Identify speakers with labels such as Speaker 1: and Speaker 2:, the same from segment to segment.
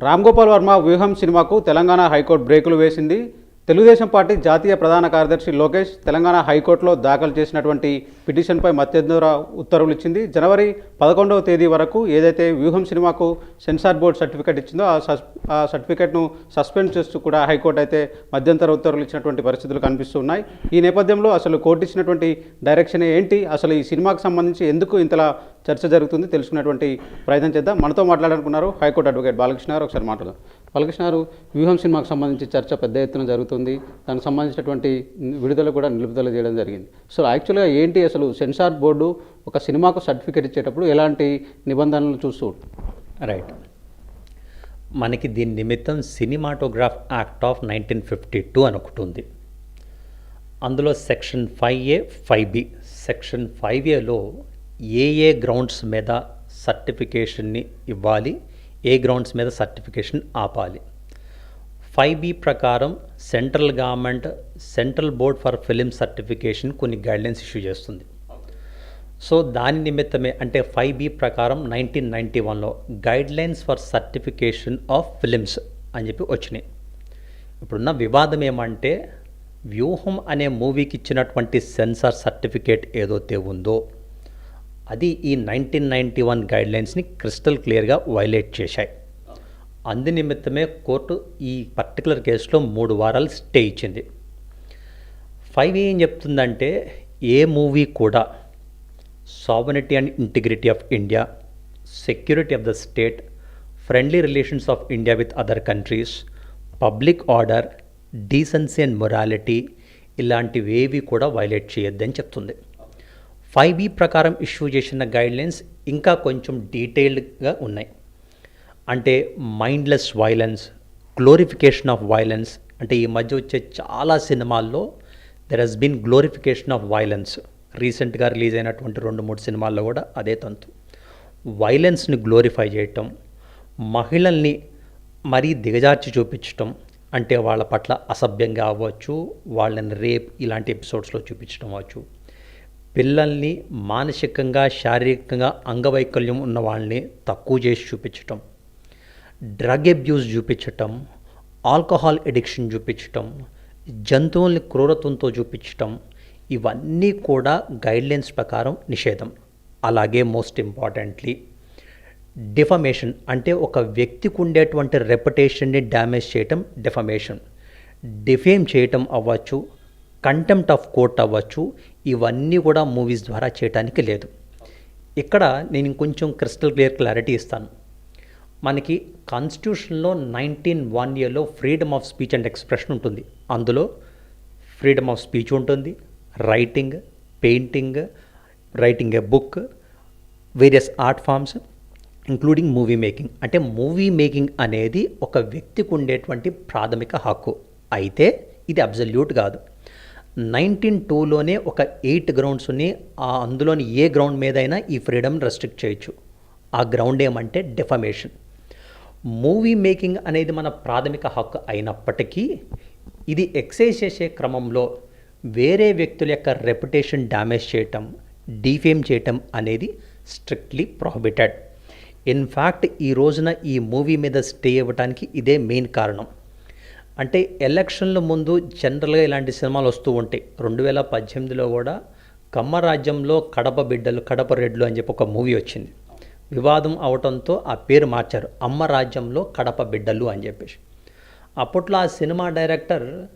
Speaker 1: రామ్ గోపాల్ వర్మ వ్యూహం సినిమాకు తెలంగాణ హైకోర్టు బ్రేకులు వేసింది. తెలుగుదేశం పార్టీ జాతీయ ప్రధాన కార్యదర్శి లోకేష్ తెలంగాణ హైకోర్టులో దాఖలు చేసినటువంటి పిటిషన్పై మధ్యంతర ఉత్తర్వులు ఇచ్చింది. జనవరి పదకొండవ తేదీ వరకు ఏదైతే వ్యూహం సినిమాకు సెన్సార్ బోర్డు సర్టిఫికేట్ ఇచ్చిందో ఆ సస్ ఆ సర్టిఫికేట్ను సస్పెండ్ చేస్తూ కూడా హైకోర్టు అయితే మధ్యంతర ఉత్తర్వులు ఇచ్చినటువంటి పరిస్థితులు కనిపిస్తున్నాయి ఈ నేపథ్యంలో అసలు కోర్టు ఇచ్చినటువంటి డైరెక్షన్ ఏంటి? అసలు ఈ సినిమాకు సంబంధించి ఎందుకు ఇంతలా చర్చ జరుగుతుంది. తెలుసుకునేటువంటి ప్రయత్నం చేద్దాం. మనతో మాట్లాడాలనుకున్నారు హైకోర్టు అడ్వకేట్ బాలకృష్ణ గారు ఒకసారి మాట్లాడదాం. బాలకృష్ణ గారు వ్యూహం సినిమాకు సంబంధించి చర్చ పెద్ద ఎత్తున జరుగుతుంది. దానికి సంబంధించినటువంటి విడుదల కూడా నిలుపుదల చేయడం జరిగింది. సో యాక్చువల్గా ఏంటి అసలు సెన్సార్ బోర్డు ఒక సినిమాకు సర్టిఫికేట్ ఇచ్చేటప్పుడు ఎలాంటి నిబంధనలు చూస్తూ
Speaker 2: రైట్. మనకి దీని నిమిత్తం cinematograph act of nineteen fifty two అని ఒకటి ఉంది. అందులో section five A five B section five ఏలో ఏ ఏ గ్రౌండ్స్ మీద సర్టిఫికేషన్ని ఇవ్వాలి ఏ గ్రౌండ్స్ మీద సర్టిఫికేషన్ ఆపాలి. ఫైవ్ బి ప్రకారం central government central board for film certification కొన్ని గైడ్లైన్స్ ఇష్యూ చేస్తుంది. సో దాని నిమిత్తమే అంటే ఫైవ్ బి ప్రకారం నైన్టీన్ నైంటీ వన్లో guidelines for certification of films అని చెప్పి వచ్చినాయి. ఇప్పుడున్న వివాదం ఏమంటే వ్యూహం అనే మూవీకి ఇచ్చినటువంటి సెన్సార్ సర్టిఫికేట్ ఏదైతే ఉందో అది ఈ నైన్టీన్ నైంటీ వన్ గైడ్లైన్స్ని క్రిస్టల్ క్లియర్గా వైలేట్ చేశాయి. అందు నిమిత్తమే కోర్టు ఈ పర్టికులర్ కేసులో మూడు వారాలు స్టే ఇచ్చింది. ఫైవ్ ఏం చెప్తుందంటే ఏ మూవీ కూడా sovereignty and integrity of India security of the state friendly relations of India with other countries public order decency and morality ఇలాంటివేవి కూడా వైలేట్ చేయొద్దని చెప్తుంది. ఫైవ్ బి ప్రకారం ఇష్యూ చేసిన గైడ్లైన్స్ ఇంకా కొంచెం డీటెయిల్డ్గా ఉన్నాయి. అంటే mindless violence glorification of violence అంటే ఈ మధ్య వచ్చే చాలా సినిమాల్లో there has been glorification of violence రీసెంట్గా రిలీజ్ అయినటువంటి రెండు మూడు సినిమాల్లో కూడా అదే తంతు. వైలెన్స్ని గ్లోరిఫై చేయటం మహిళల్ని మరీ దిగజార్చి చూపించటం అంటే వాళ్ళ పట్ల అసభ్యంగా అవ్వచ్చు వాళ్ళని రేప్ ఇలాంటి ఎపిసోడ్స్లో చూపించడం అవ్వచ్చు. పిల్లల్ని మానసికంగా శారీరకంగా అంగవైకల్యం ఉన్న వాళ్ళని తక్కువ చేసి చూపించటం డ్రగ్ అబ్యూస్ చూపించటం ఆల్కహాల్ ఎడిక్షన్ చూపించటం జంతువుల్ని క్రూరత్వంతో చూపించటం ఇవన్నీ కూడా గైడ్లైన్స్ ప్రకారం నిషేధం. అలాగే మోస్ట్ ఇంపార్టెంట్లీ డిఫమేషన్ అంటే ఒక వ్యక్తికి ఉండేటువంటి రెప్యుటేషన్ని డ్యామేజ్ చేయటం డిఫమేషన్. డిఫేమ్ చేయటం అవ్వచ్చు కంటెంప్ట్ ఆఫ్ కోర్ట్ అవ్వచ్చు ఇవన్నీ కూడా మూవీస్ ద్వారా చేయటానికి లేదు. ఇక్కడ నేను ఇంకొంచెం క్రిస్టల్ క్లియర్ క్లారిటీ ఇస్తాను. మనకి కాన్స్టిట్యూషన్లో నైన్టీన్ వన్ ఇయర్లో freedom of speech and expression ఉంటుంది. అందులో ఫ్రీడమ్ ఆఫ్ స్పీచ్ ఉంటుంది writing painting writing a book various art forms including movie making. అంటే మూవీ మేకింగ్ అనేది ఒక వ్యక్తికి ఉండేటువంటి ప్రాథమిక హక్కు. అయితే ఇది అబ్జల్యూట్ కాదు. నైన్టీన్ టూలోనే ఒక ఎయిట్ గ్రౌండ్స్ ఉన్నాయి. ఆ అందులోని ఏ గ్రౌండ్ మీదైనా ఈ ఫ్రీడమ్ రెస్ట్రిక్ట్ చేయొచ్చు. ఆ గ్రౌండ్ ఏమంటే డెఫమేషన్. మూవీ మేకింగ్ అనేది మన ప్రాథమిక హక్కు అయినప్పటికీ ఇది ఎక్సైజ్ చేసే క్రమంలో వేరే వ్యక్తుల యొక్క రెప్యుటేషన్ డ్యామేజ్ చేయటం డిఫేమ్ చేయటం అనేది స్ట్రిక్ట్లీ ప్రొహిబిటెడ్. ఇన్ఫ్యాక్ట్ ఈ రోజున ఈ మూవీ మీద స్టే ఇవ్వడానికి ఇదే మెయిన్ కారణం. అంటే ఎలక్షన్ల ముందు జనరల్గా ఇలాంటి సినిమాలు వస్తూ ఉంటాయి. రెండు వేల పద్దెనిమిదిలో కూడా కమ్మరాజ్యంలో కడప బిడ్డలు కడప రెడ్లు అని చెప్పి ఒక మూవీ వచ్చింది. వివాదం అవటంతో ఆ పేరు మార్చారు. అమ్మ రాజ్యంలో కడప బిడ్డలు అని చెప్పేసి. అప్పట్లో ఆ సినిమా డైరెక్టర్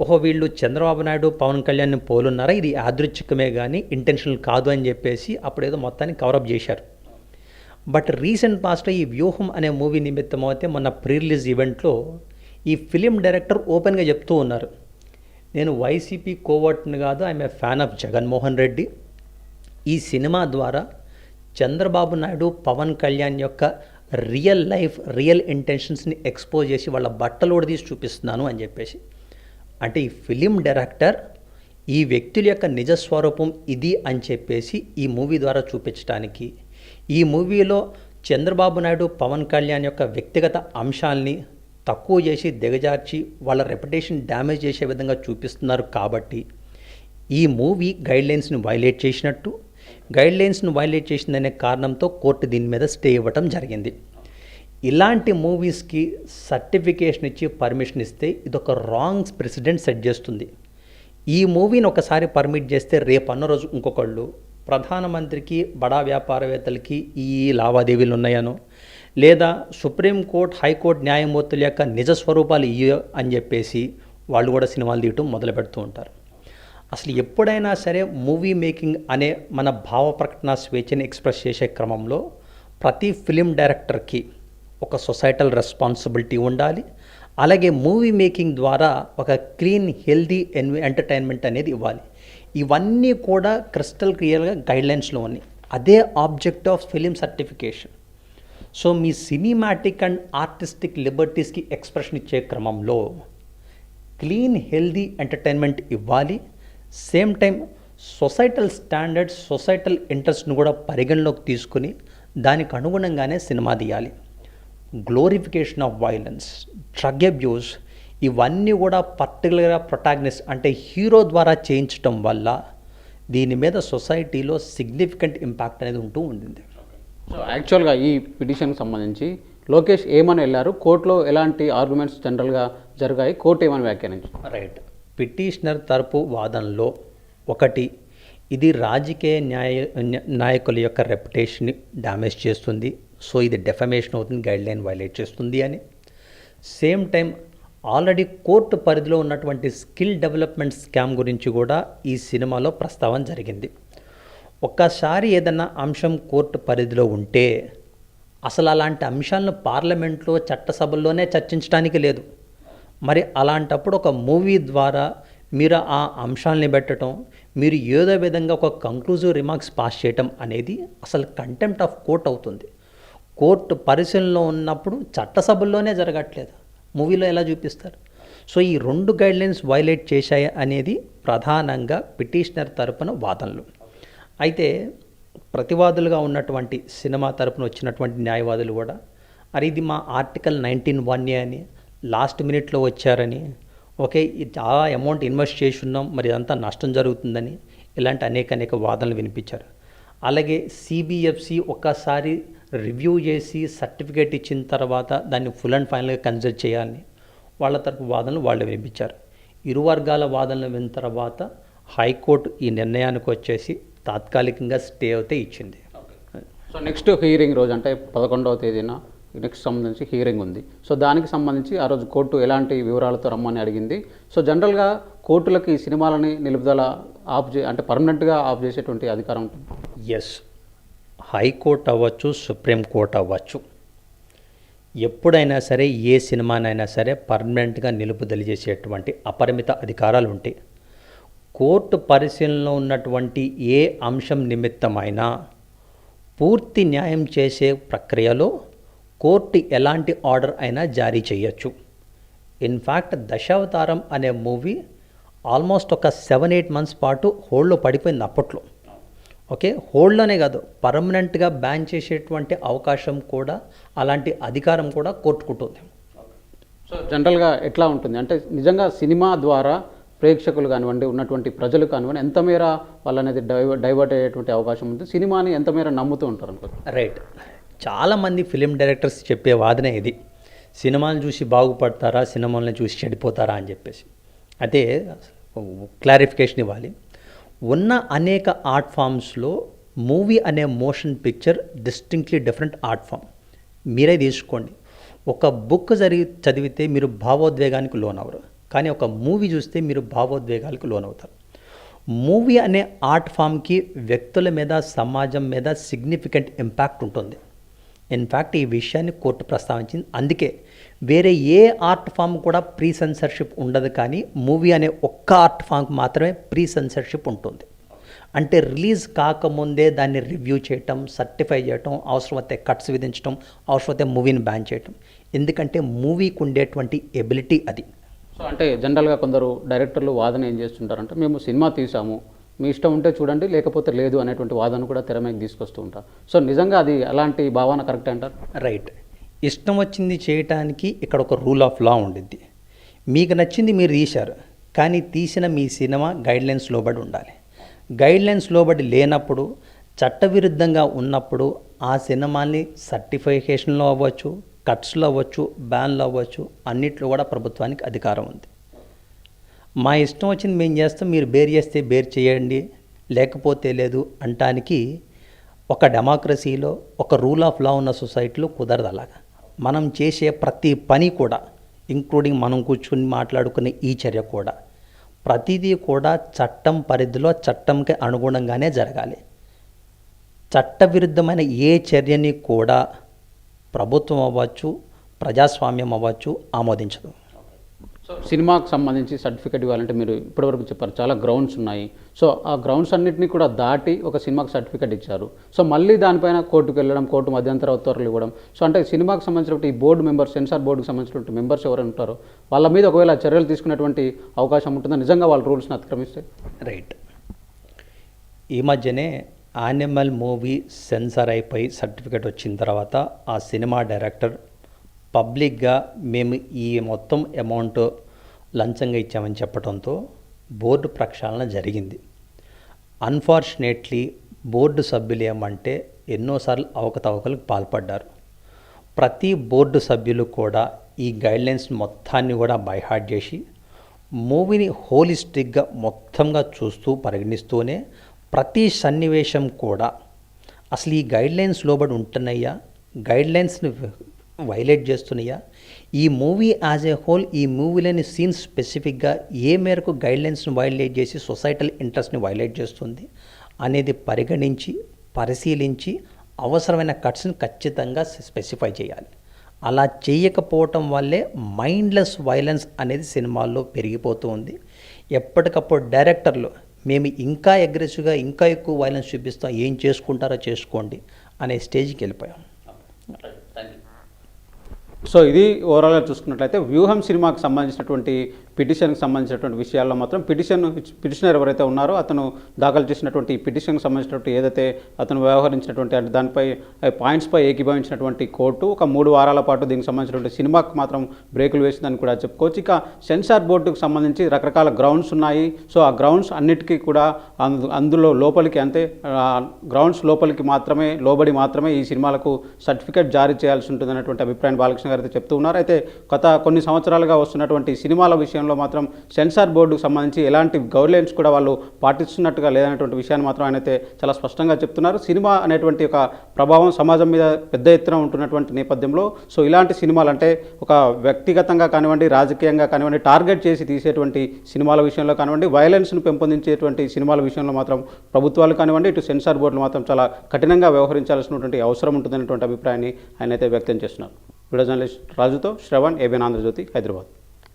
Speaker 2: ఓహో వీళ్ళు చంద్రబాబు నాయుడు పవన్ కళ్యాణ్ని పోలున్నారా? ఇది యాదృచ్ఛికమే కానీ ఇంటెన్షనల్ కాదు అని చెప్పేసి అప్పుడేదో మొత్తాన్ని కవరప్ చేశారు. బట్ రీసెంట్ పాస్ట్లో ఈ వ్యూహం అనే మూవీ నిమిత్తం అయితే మొన్న ప్రీ రిలీజ్ ఈవెంట్లో ఈ ఫిలిం డైరెక్టర్ ఓపెన్గా చెప్తూ ఉన్నారు. నేను వైసీపీ కోవర్ట్ని కాదు I'm a fan of Jaganmohan Reddy. ఈ సినిమా ద్వారా చంద్రబాబు నాయుడు పవన్ కళ్యాణ్ యొక్క రియల్ లైఫ్ రియల్ ఇంటెన్షన్స్ని ఎక్స్పోజ్ చేసి వాళ్ళ బట్టలోడి తీసి చూపిస్తున్నాను అని చెప్పేసి. అంటే ఈ ఫిలిం డైరెక్టర్ ఈ వ్యక్తుల యొక్క నిజస్వరూపం ఇది అని చెప్పేసి ఈ మూవీ ద్వారా చూపించడానికి ఈ మూవీలో చంద్రబాబు నాయుడు పవన్ కళ్యాణ్ యొక్క వ్యక్తిగత అంశాల్ని తక్కువ చేసి దిగజార్చి వాళ్ళ రెప్యుటేషన్ డ్యామేజ్ చేసే విధంగా చూపిస్తున్నారు కాబట్టి ఈ మూవీ గైడ్లైన్స్ని వైలేట్ చేసినట్టు గైడ్లైన్స్ను వైలేట్ చేసిందనే కారణంతో కోర్టు దీని మీద స్టే ఇవ్వటం జరిగింది. ఇలాంటి మూవీస్కి సర్టిఫికేషన్ ఇచ్చి పర్మిషన్ ఇస్తే ఇదొక రాంగ్స్ రాంగ్ ప్రెసిడెంట్ సెట్ చేస్తుంది. ఈ మూవీని ఒకసారి పర్మిట్ చేస్తే రేపు అన్న రోజు ఇంకొకళ్ళు ప్రధానమంత్రికి బడా వ్యాపారవేత్తలకి ఈ లావాదేవీలు ఉన్నాయనో లేదా సుప్రీంకోర్టు హైకోర్టు న్యాయమూర్తుల యొక్క నిజ స్వరూపాలు ఇయ్య అని చెప్పేసి వాళ్ళు కూడా సినిమాలు తీయటం మొదలు పెడుతూ ఉంటారు. అసలు ఎప్పుడైనా సరే మూవీ మేకింగ్ అనే మన భావ ప్రకటన స్వేచ్ఛని ఎక్స్ప్రెస్ చేసే క్రమంలో ప్రతి ఫిలిం డైరెక్టర్కి ఒక సొసైటల్ రెస్పాన్సిబిలిటీ ఉండాలి. అలాగే మూవీ మేకింగ్ ద్వారా ఒక క్లీన్ హెల్దీ ఎన్వి ఎంటర్టైన్మెంట్ అనేది ఇవ్వాలి. ఇవన్నీ కూడా క్రిస్టల్ క్లియర్గా గైడ్లైన్స్లో ఉన్నాయి. అదే object of film certification. So me cinematic and artistic లిబర్టీస్కి ఎక్స్ప్రెషన్ ఇచ్చే క్రమంలో క్లీన్ హెల్దీ ఎంటర్టైన్మెంట్ ఇవ్వాలి. Same time societal standards societal ఇంట్రెస్ట్ను కూడా పరిగణలోకి తీసుకుని దానికి అనుగుణంగానే సినిమా తీయాలి. Glorification of violence drug abuse ఇవన్నీ కూడా పర్టికులర్గా ప్రొటాగనిస్ట్ అంటే హీరో ద్వారా చేయించటం వల్ల దీని మీద సొసైటీలో సిగ్నిఫికెంట్ ఇంపాక్ట్ అనేది ఉంటూ ఉండింది.
Speaker 1: సో యాక్చువల్గా ఈ పిటిషన్కి సంబంధించి లోకేష్ ఏమని వెళ్ళారు? కోర్టులో ఎలాంటి ఆర్గ్యుమెంట్స్ జనరల్గా జరిగాయి? కోర్టు ఏమని వ్యాఖ్యానించింది?
Speaker 2: రైట్ పిటిషనర్ తరపు వాదనలో ఒకటి ఇది రాజకీయ న్యాయ నాయకుల యొక్క రెప్యుటేషన్ని డ్యామేజ్ చేస్తుంది. సో ఇది డెఫమేషన్ అవుతుంది గైడ్ లైన్ వైలేట్ చేస్తుంది అని. సేమ్ టైం ఆల్రెడీ కోర్టు పరిధిలో ఉన్నటువంటి స్కిల్ డెవలప్మెంట్ స్కామ్ గురించి కూడా ఈ సినిమాలో ప్రస్తావన జరిగింది. ఒక్కసారి ఏదన్నా అంశం కోర్టు పరిధిలో ఉంటే అసలు అలాంటి అంశాలను పార్లమెంట్లో చట్టసభల్లోనే చర్చించడానికి లేదు. మరి అలాంటప్పుడు ఒక మూవీ ద్వారా మీరు ఆ అంశాలని పెట్టడం మీరు ఏదో విధంగా ఒక కంక్లూజివ్ రిమార్క్స్ పాస్ చేయటం అనేది అసలు కంటెంప్ట్ ఆఫ్ కోర్ట్ అవుతుంది. కోర్టు పరిశీలనలో ఉన్నప్పుడు చట్టసభల్లోనే జరగట్లేదు. మూవీలో ఎలా చూపిస్తారు? సో ఈ రెండు గైడ్లైన్స్ వైలేట్ చేశాయి అనేది ప్రధానంగా పిటిషనర్ తరపున వాదనలు. అయితే ప్రతివాదులుగా ఉన్నటువంటి సినిమా తరపున వచ్చినటువంటి న్యాయవాదులు కూడా అరే ఇది మా ఆర్టికల్ నైన్టీన్ వన్ ఏ అని లాస్ట్ మినిట్లో వచ్చారని ఓకే చాలా అమౌంట్ ఇన్వెస్ట్ చేసి ఉన్నాం మరి ఇదంతా నష్టం జరుగుతుందని ఇలాంటి అనేక అనేక వాదనలు వినిపించారు. అలాగే సిబిఎఫ్సి ఒక్కసారి రివ్యూ చేసి సర్టిఫికేట్ ఇచ్చిన తర్వాత దాన్ని ఫుల్ అండ్ ఫైనల్గా కన్సిడర్ చేయాలని వాళ్ళ తరపు వాదనలు వాళ్ళు వినిపించారు. ఇరు వర్గాల వాదనలు విన్న తర్వాత హైకోర్టు ఈ నిర్ణయానికి వచ్చేసి తాత్కాలికంగా స్టే అయితే ఇచ్చింది.
Speaker 1: సో నెక్స్ట్ హీరింగ్ రోజు అంటే పదకొండవ తేదీన నెక్స్ట్ సంబంధించి హీరింగ్ ఉంది. సో దానికి సంబంధించి ఆ రోజు కోర్టు ఎలాంటి వివరాలతో రమ్మని అడిగింది. సో జనరల్గా కోర్టులకి ఈ సినిమాలని నిలుపుదల ఆఫ్ చే అంటే పర్మనెంట్గా ఆఫ్ చేసేటువంటి అధికారం ఉంటుంది.
Speaker 2: ఎస్ హైకోర్టు అవ్వచ్చు సుప్రీంకోర్టు అవ్వచ్చు. ఎప్పుడైనా సరే ఏ సినిమానైనా సరే పర్మనెంట్గా నిలుపుదల చేసేటువంటి అపరిమిత అధికారాలు ఉంటాయి. కోర్టు పరిశీలనలో ఉన్నటువంటి ఏ అంశం నిమిత్తమైనా పూర్తి న్యాయం చేసే ప్రక్రియలో కోర్టు ఎలాంటి ఆర్డర్ అయినా జారీ చేయొచ్చు. ఇన్ఫ్యాక్ట్ దశావతారం అనే మూవీ ఆల్మోస్ట్ ఒక సెవెన్ ఎయిట్ మంత్స్ పాటు హోల్డ్లో పడిపోయింది అప్పట్లో. ఓకే? హోల్డ్లోనే కాదు పర్మనెంట్గా బ్యాన్ చేసేటువంటి అవకాశం కూడా అలాంటి అధికారం కూడా కోర్టుకుంటుంది
Speaker 1: సో జనరల్గా ఎట్లా ఉంటుంది? అంటే నిజంగా సినిమా ద్వారా ప్రేక్షకులు కానివ్వండి ఉన్నటువంటి ప్రజలు కానివ్వండి ఎంతమేర వాళ్ళు అనేది డైవ డైవర్ట్ అయ్యేటువంటి అవకాశం ఉంది. సినిమాని ఎంతమేర నమ్ముతూ ఉంటారు అనుకో
Speaker 2: రైట్. చాలామంది ఫిలిం డైరెక్టర్స్ చెప్పే వాదనే ఇది. సినిమాలు చూసి బాగుపడతారా సినిమాలను చూసి చెడిపోతారా అని చెప్పేసి. అయితే క్లారిఫికేషన్ ఇవ్వాలి. ఉన్న అనేక ఆర్ట్ ఫామ్స్లో మూవీ అనే motion picture distinctly different art form. మీరే తీసుకోండి. ఒక బుక్ జరిగి చదివితే మీరు భావోద్వేగానికి లోనవరు కానీ ఒక మూవీ చూస్తే మీరు భావోద్వేగాలకు లోనవుతారు. మూవీ అనే ఆర్ట్ ఫామ్కి వ్యక్తుల మీద సమాజం మీద సిగ్నిఫికెంట్ ఇంపాక్ట్ ఉంటుంది. ఇన్ఫ్యాక్ట్ ఈ విషయాన్ని కోర్టు ప్రస్తావించింది. అందుకే వేరే ఏ ఆర్ట్ ఫామ్ కూడా ప్రీ సెన్సర్షిప్ ఉండదు కానీ మూవీ అనే ఒక్క ఆర్ట్ ఫామ్కి మాత్రమే ప్రీ సెన్సర్షిప్ ఉంటుంది. అంటే రిలీజ్ కాకముందే దాన్ని రివ్యూ చేయటం సర్టిఫై చేయటం అవసరమైతే కట్స్ విధించడం అవసరమైతే మూవీని బ్యాన్ చేయటం. ఎందుకంటే మూవీకి ఉండేటువంటి ఎబిలిటీ అది.
Speaker 1: సో అంటే జనరల్గా కొందరు డైరెక్టర్లు వాదన ఏం చేస్తుంటారంటే మేము సినిమా తీసాము మీ ఇష్టం ఉంటే చూడండి లేకపోతే లేదు అనేటువంటి వాదన కూడా తెర మీద తీసుకొస్తూ ఉంటారు. సో నిజంగా అది అలాంటి భావన కరెక్ట్ అంటారు?
Speaker 2: రైట్. ఇష్టం వచ్చింది చేయటానికి ఇక్కడ ఒక రూల్ ఆఫ్ లా ఉండిద్ది. మీకు నచ్చింది మీరు తీశారు కానీ తీసిన మీ సినిమా గైడ్లైన్స్ లోబడి ఉండాలి. గైడ్లైన్స్ లోబడి లేనప్పుడు చట్టవిరుద్ధంగా ఉన్నప్పుడు ఆ సినిమాని సర్టిఫికేషన్లో అవ్వచ్చు కట్స్లో అవ్వచ్చు బ్యాన్లు అవ్వచ్చు అన్నిట్లో కూడా ప్రభుత్వానికి అధికారం ఉంది. మా ఇష్టం వచ్చింది మేము చేస్తాం మీరు బేర్ చేస్తే బేర్ చేయండి లేకపోతే లేదు అంటానికి ఒక డెమోక్రసీలో ఒక రూల్ ఆఫ్ లా ఉన్న సొసైటీలో కుదరదు అలాగా. మనం చేసే ప్రతి పని కూడా ఇంక్లూడింగ్ మనం కూర్చుని మాట్లాడుకునే ఈ చర్య కూడా ప్రతిదీ కూడా చట్టం పరిధిలో చట్టంకి అనుగుణంగానే జరగాలి. చట్టవిరుద్ధమైన ఏ చర్యని కూడా ప్రభుత్వం అవ్వచ్చు ప్రజాస్వామ్యం అవ్వచ్చు ఆమోదించదు.
Speaker 1: సో సినిమాకు సంబంధించి సర్టిఫికేట్ ఇవ్వాలంటే మీరు ఇప్పటివరకు చెప్పారు చాలా గ్రౌండ్స్ ఉన్నాయి. సో ఆ గ్రౌండ్స్ అన్నింటినీ కూడా దాటి ఒక సినిమాకి సర్టిఫికేట్ ఇచ్చారు. సో మళ్ళీ దానిపైన కోర్టుకు వెళ్ళడం కోర్టు మధ్యంతర ఉత్తర్వులు ఇవ్వడం. సో అంటే సినిమాకి సంబంధించినటువంటి ఈ బోర్డు మెంబర్స్ సెన్సార్ బోర్డుకి సంబంధించినటువంటి మెంబర్స్ ఎవరు ఉంటారో వాళ్ళ మీద ఒకవేళ చర్యలు తీసుకునేటువంటి అవకాశం ఉంటుందా? నిజంగా వాళ్ళ రూల్స్ని అతిక్రమిస్తే?
Speaker 2: రైట్. ఈ మధ్యనే యానిమల్ మూవీ సెన్సార్ అయిపోయి సర్టిఫికేట్ వచ్చిన తర్వాత ఆ సినిమా డైరెక్టర్ పబ్లిక్గా మేము ఈ మొత్తం అమౌంట్ లంచంగా ఇచ్చామని చెప్పడంతో బోర్డు ప్రక్షాళన జరిగింది. అన్ఫార్చునేట్లీ బోర్డు సభ్యులు ఏమంటే ఎన్నోసార్లు అవకతవకలకు పాల్పడ్డారు. ప్రతి బోర్డు సభ్యులు కూడా ఈ గైడ్లైన్స్ మొత్తాన్ని కూడా బైహార్ట్ చేసి మూవీని హోలిస్టిక్గా మొత్తంగా చూస్తూ పరిగణిస్తూనే ప్రతి సన్నివేశం కూడా అసలు ఈ గైడ్లైన్స్ లోబడి ఉంటున్నాయా? గైడ్లైన్స్ని వైలేట్ చేస్తున్నాయా? ఈ మూవీ యాజ్ ఏ హోల్ ఈ మూవీలోని సీన్స్ స్పెసిఫిక్గా ఏ మేరకు గైడ్లైన్స్ని వైలేట్ చేసి సొసైటల్ ఇంట్రెస్ట్ని వైలేట్ చేస్తుంది అనేది పరిగణించి పరిశీలించి అవసరమైన కట్స్ని ఖచ్చితంగా స్పెసిఫై చేయాలి. అలా చేయకపోవటం వల్లే మైండ్లెస్ వైలెన్స్ అనేది సినిమాల్లో పెరిగిపోతూ ఉంది. ఎప్పటికప్పుడు డైరెక్టర్లు మేము ఇంకా అగ్రెసివ్గా ఇంకా ఎక్కువ వైలెన్స్ చూపిస్తాం. ఏం చేసుకుంటారో చేసుకోండి అనే స్టేజ్కి వెళ్ళిపోయాం.
Speaker 1: సో ఇది ఓవరాల్గా చూసుకున్నట్లయితే వ్యూహం సినిమాకి సంబంధించినటువంటి పిటిషన్కి సంబంధించినటువంటి విషయాల్లో మాత్రం పిటిషన్ పిటిషనర్ ఎవరైతే ఉన్నారో అతను దాఖలు చేసినటువంటి ఈ పిటిషన్కి సంబంధించినటువంటి ఏదైతే అతను వ్యవహరించినటువంటి అంటే దానిపై పాయింట్స్పై ఏకీభవించినటువంటి కోర్టు ఒక మూడు వారాల పాటు దీనికి సంబంధించినటువంటి సినిమాకు మాత్రం బ్రేకులు వేసిందని కూడా చెప్పుకోవచ్చు. ఇక సెన్సార్ బోర్డుకు సంబంధించి రకరకాల గ్రౌండ్స్ ఉన్నాయి. సో ఆ గ్రౌండ్స్ అన్నిటికీ కూడా అందు అందులో లోపలికి అంతే గ్రౌండ్స్ లోపలికి మాత్రమే లోబడి మాత్రమే ఈ సినిమాలకు సర్టిఫికేట్ జారీ చేయాల్సి ఉంటుంది అభిప్రాయం బాలకృష్ణ గారు అయితే చెప్తూ ఉన్నారు. అయితే గత కొన్ని సంవత్సరాలుగా వస్తున్నటువంటి సినిమాల విషయంలో మాత్రం సెన్సార్ బోర్డుకు సంబంధించి ఎలాంటి గైడ్లైన్స్ కూడా వాళ్ళు పాటిస్తున్నట్టుగా లేదనేటువంటి విషయాన్ని మాత్రం ఆయన అయితే చాలా స్పష్టంగా చెప్తున్నారు. సినిమా అనేటువంటి ఒక ప్రభావం సమాజం మీద పెద్ద ఎత్తున ఉంటున్నటువంటి నేపథ్యంలో సో ఇలాంటి సినిమాలు అంటే ఒక వ్యక్తిగతంగా కానివ్వండి రాజకీయంగా కానివ్వండి టార్గెట్ చేసి తీసేటువంటి సినిమాల విషయంలో కానివ్వండి వైలెన్స్ను పెంపొందించేటువంటి సినిమాల విషయంలో మాత్రం ప్రభుత్వాలు కానివ్వండి ఇటు సెన్సార్ బోర్డులు మాత్రం చాలా కఠినంగా వ్యవహరించాల్సినటువంటి అవసరం ఉంటుందనేటువంటి అభిప్రాయాన్ని ఆయన అయితే వ్యక్తం చేస్తున్నారు. వీడియో జర్నలిస్ట్ రాజుతో శ్రవణ్ ఏబిఎన్ ఆంధ్రజ్యోతి హైదరాబాద్.